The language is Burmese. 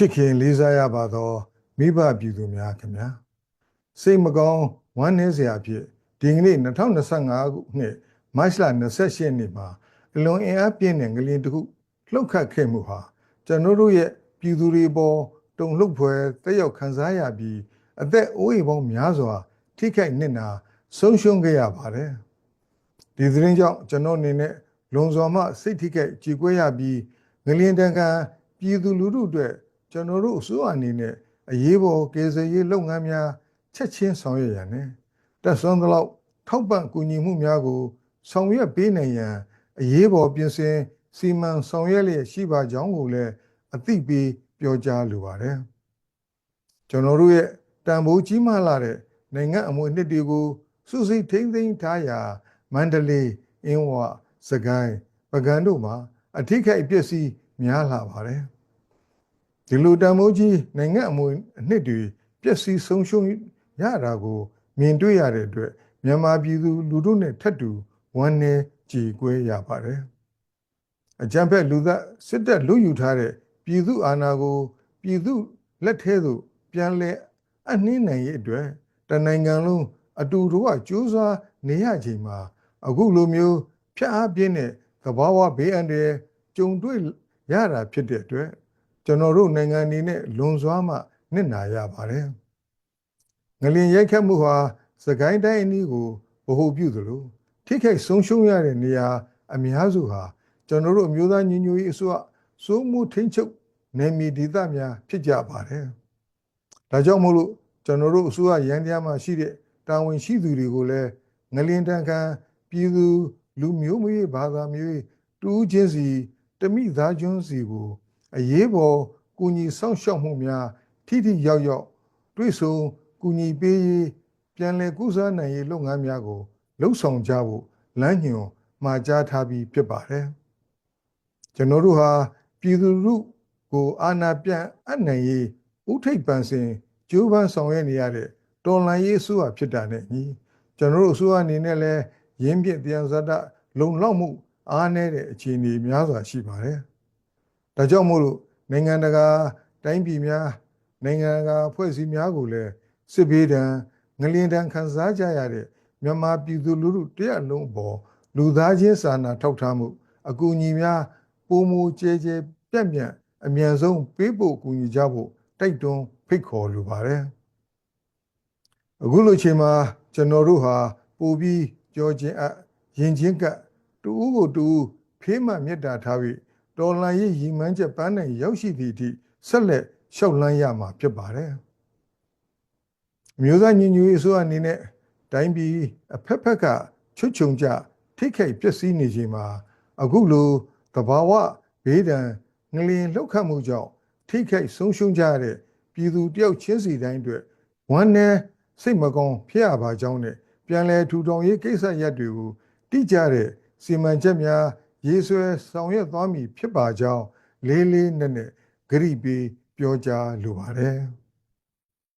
ချစ်ခင်လေးစားရပါသောမိဘပြည်သူများခင်ဗျာစိတ်မကောင်းဝမ်းနည်းစရာအဖြစ်ဒီကနေ့2025ခုနှစ်မတ်လ28ရက်နေ့မှာအလွန်အင်အားပြင်းတဲ့ငလျင်တစ်ခုလှုပ်ခတ်ခဲ့မှုဟာကျွန်တော်တို့ရဲ့ပြည်သူတွေပေါ်တုံလှုပ်ဖွယ်တက်ရောက်ခံစားရပြီးအသက်အိုးအိမ်ပေါင်းများစွာ ထိခိုက်နစ်နာဆုံးရှုံးခဲ့ရပါတယ်ဒီသတင်းကြောင့်ကျွန်တော်အနေနဲ့လွန်စွာမှစိတ်ထိခိုက်ကြေကွဲရပြီးငလျင်တန်ကန်ပြည်သူလူထုအတွက် ကျွန်တော်တို့အစိုးရအနေနဲ့အရေးပေါ်ကေစရေးလုပ်ငန်းများချက်ချင်းဆောင်ရွက်ရန်နဲ့တက်ဆွမ်းသလောက်ထောက်ပံ့ကူညီမှုများကို ဆောင်ရွက်ပေးနိုင်ရန်အရေးပေါ်ပြင်ဆင်စီမံဆောင်ရွက်လျက်ရှိပါကြောင်းကိုလည်းအသိပေးပြောကြားလိုပါတယ်ကျွန်တော်တို့ရဲ့တန်ဖိုးကြီးမားလာတဲ့နိုင်ငံအမွေအနှစ်တွေကိုစုစည်းထိန်းသိမ်းထားရာမန္တလေးအင်းဝစကိုင်းပကံတို့မှာအထိခိုက်ပျက်စီးများလာပါတယ် ဒီလိုတန်ဖိုးကြီးနိုင်ငံအမွေအနှစ်တွေပျက်စီးဆုံးရှုံးရတာကိုမြင်တွေ့ရတဲ့အတွက်မြန်မာပြည်သူလူထုနဲ့ထပ်တူဝမ်းနည်းကြေကွဲရပါတယ်အကြံဖက်လူသက်စစ်တပ်လူယူထားတဲ့ပြည်သူအာဏာကို ပြည်သူလက်ထဲသို့ပြန်လဲအနှင်းနိုင်ရဲ့အတွက်တနိုင်ငံလုံးအတူတူကကြိုးစားနေရချိန်မှာ အခုလိုမျိုးဖျက်အားပြင်းတဲ့သဘာဝဘေးအန္တရာယ်ကြုံတွေ့ရတာဖြစ်တဲ့အတွက် ကျွန်တော်တို့နိုင်ငံအနေနဲ့လွန်စွာမှနစ်နာရပါတယ်ငလင်ရိုက်ခတ်မှုဟာစကိုင်းတိုင်းအနီးကိုဗဟုပြုသလိုထိခိုက်ဆုံးရှုံးရတဲ့နေရာအများစုဟာကျွန်တော်တို့အမျိုးသားညီညွတ်ရေးအစိုးရစိုးမှုထိန်းချုပ်နယ်မြေဒေသများဖြစ်ကြပါတယ်။ဒါကြောင့်မို့လို့ကျွန်တော်တို့အစိုးရရန်တရားမှာရှိတဲ့တာဝန်ရှိသူတွေကိုလည်းငလင်တန်ခံပြည်သူလူမျိုးမျိုးဘာသာမျိုးတူးချင်းစီတမိသားကျွန်းစီကို အရေးပေါ်ကူညီဆောင်ရှောက်မှုများထိထိရောက်ရောက်တွေ့ဆုံကူညီပေးရေးပြန်လည်ကုစားနိုင်ရေးလုပ်ငန်းများကိုလှုပ်ဆောင်ကြဖို့လမ်းညွှန်မှာကြားထားပြီးဖြစ်ပါတယ်ကျွန်တော်တို့ဟာပြည်သူလူကိုအာဏာပြန်အပ်နိုင်ရေးဥထိပ်ပန်စင်ကျိုးပန်းဆောင်ရွက်နေရတဲ့တော်လှန်ရေးအစိုးရဖြစ်တာနဲ့ညီကျွန်တော်တို့အစိုးရအနေနဲ့လည်းရင်းပြတရားဇာတလုံလောက်မှုအားနည်းတဲ့အခြေအနေများစွာရှိပါတယ် ဒါကြောင့်မို့လို့နိုင်ငံတကာတိုင်းပြည်များနိုင်ငံတကာအဖွဲ့အစည်းများကိုလည်းစစ်ဘေးဒဏ်ငလျင်ဒဏ်ခံစားကြရတဲ့မြန်မာပြည်သူလူထုတရက်လုံးအပေါ်လူသားချင်းစာနာထောက်ထားမှုအကူအညီများပုံမူကျဲကျဲပြန့်ပြန့်အမြန်ဆုံးပေးဖို့ကူညီကြဖို့တိုက်တွန်းဖိတ်ခေါ်လိုပါတယ်အခုလိုချိန်မှာကျွန်တော်တို့ဟာပို့ပြီးကြောခြင်းအရင်ချင်းကတူဦးကိုတူဦးဖေးမှမေတ္တာထားပြီး တော်လန်ရေးရည်မှန်းချက်ပန်းနိုင်ရောက်ရှိသည့်အထိဆက်လက်လျှောက်လန်းရမှာဖြစ်ပါတယ်အမျိုးသားညီညွတ်ရေးအစိုးရအနေနဲ့တိုင်းပြည်အဖက်ဖက်ကချွတ်ချုံကြထိခိုက်ပျက်စီးနေချိန်မှာအခုလိုသဘာဝဘေးဒဏ်ငလျင်လှုပ်ခတ်မှုကြောင့်ထိခိုက်ဆုံးရှုံးကြရတဲ့ပြည်သူတယောက်ချင်းစီတိုင်းအတွက်ဝမ်းနည်းစိတ်မကောင်းဖြစ်ရပါကြောင်းနဲ့ပြန်လည်ထူထောင်ရေးကိစ္စရပ်တွေကိုတိကျတဲ့စီမံချက်များ ရေးဆွဲဆောင်ရွက်သွားမည်ဖြစ်ပါကြောင်းလေးလေးနက်နက်ဂရိပေးပြောကြားလိုပါတယ်။